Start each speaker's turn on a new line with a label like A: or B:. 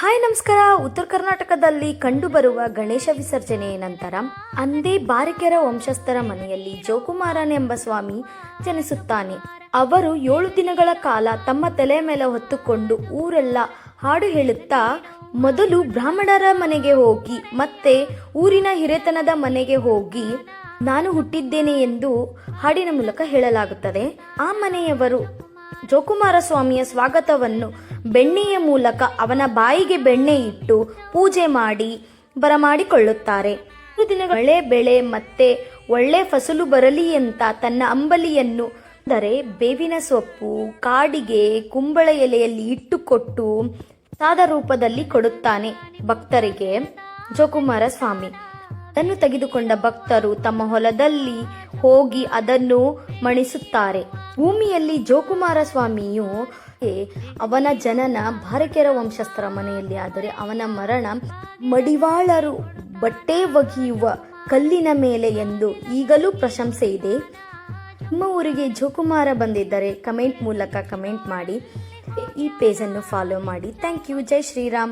A: Hi ನಮಸ್ಕಾರ. ಉತ್ತರ ಕರ್ನಾಟಕದಲ್ಲಿ ಕಂಡುಬರುವ ಗಣೇಶ ವಿಸರ್ಜನೆಯ ನಂತರ ಅಂದೇ ಬಾರಿಕೆರ ವಂಶಸ್ಥರ ಮನೆಯಲ್ಲಿ ಜೋಕುಮಾರನ್ ಎಂಬ ಸ್ವಾಮಿ ಜನಿಸುತ್ತಾನೆ. ಅವರು ಏಳು ದಿನಗಳ ಕಾಲ ತಮ್ಮ ತಲೆ ಮೇಲೆ ಹೊತ್ತುಕೊಂಡು ಊರೆಲ್ಲ ಹಾಡು ಹೇಳುತ್ತಾ ಮೊದಲು ಬ್ರಾಹ್ಮಣರ ಮನೆಗೆ ಹೋಗಿ, ಮತ್ತೆ ಊರಿನ ಹಿರೇತನದ ಮನೆಗೆ ಹೋಗಿ, ನಾನು ಹುಟ್ಟಿದ್ದೇನೆ ಎಂದು ಹಾಡಿನ ಮೂಲಕ ಹೇಳಲಾಗುತ್ತದೆ. ಆ ಮನೆಯವರು ಜೋಕುಮಾರ ಸ್ವಾಮಿಯ ಸ್ವಾಗತವನ್ನು ಬೆಣ್ಣೆಯ ಮೂಲಕ ಅವನ ಬಾಯಿಗೆ ಬೆಣ್ಣೆ ಇಟ್ಟು ಪೂಜೆ ಮಾಡಿ ಬರಮಾಡಿಕೊಳ್ಳುತ್ತಾರೆ. ಒಳ್ಳೆ ಬೆಳೆ ಮತ್ತೆ ಒಳ್ಳೆ ಫಸಲು ಬರಲಿ ಅಂತ ತನ್ನ ಅಂಬಲಿಯನ್ನು ಅಂದರೆ ಬೇವಿನ ಸೊಪ್ಪು, ಕಾಡಿಗೆ ಕುಂಬಳ ಎಲೆಯಲ್ಲಿ ಇಟ್ಟುಕೊಟ್ಟು ಸಾದ ರೂಪದಲ್ಲಿ ಕೊಡುತ್ತಾನೆ ಭಕ್ತರಿಗೆ. ಜೋಕುಮಾರ ಸ್ವಾಮಿ ಅದನ್ನು ತೆಗೆದುಕೊಂಡ ಭಕ್ತರು ತಮ್ಮ ಹೊಲದಲ್ಲಿ ಹೋಗಿ ಅದನ್ನು ಮಣಿಸುತ್ತಾರೆ. ಭೂಮಿಯಲ್ಲಿ ಜೋಕುಮಾರ ಸ್ವಾಮಿಯು ಅವನ ಜನನ ಭಾರಕೆರ ವಂಶಸ್ಥರ ಮನೆಯಲ್ಲಿ, ಆದರೆ ಅವನ ಮರಣ ಮಡಿವಾಳರು ಬಟ್ಟೆ ಒಗೆಯುವ ಕಲ್ಲಿನ ಮೇಲೆ ಎಂದು ಈಗಲೂ ಪ್ರಶಂಸೆ ಇದೆ. ನಿಮ್ಮ ಊರಿಗೆ ಜೋಕುಮಾರ ಬಂದಿದ್ದರೆ ಕಮೆಂಟ್ ಮೂಲಕ ಕಮೆಂಟ್ ಮಾಡಿ, ಈ ಪೇಜನ್ನು ಫಾಲೋ ಮಾಡಿ. Thank you. ಜೈ ಶ್ರೀರಾಮ್.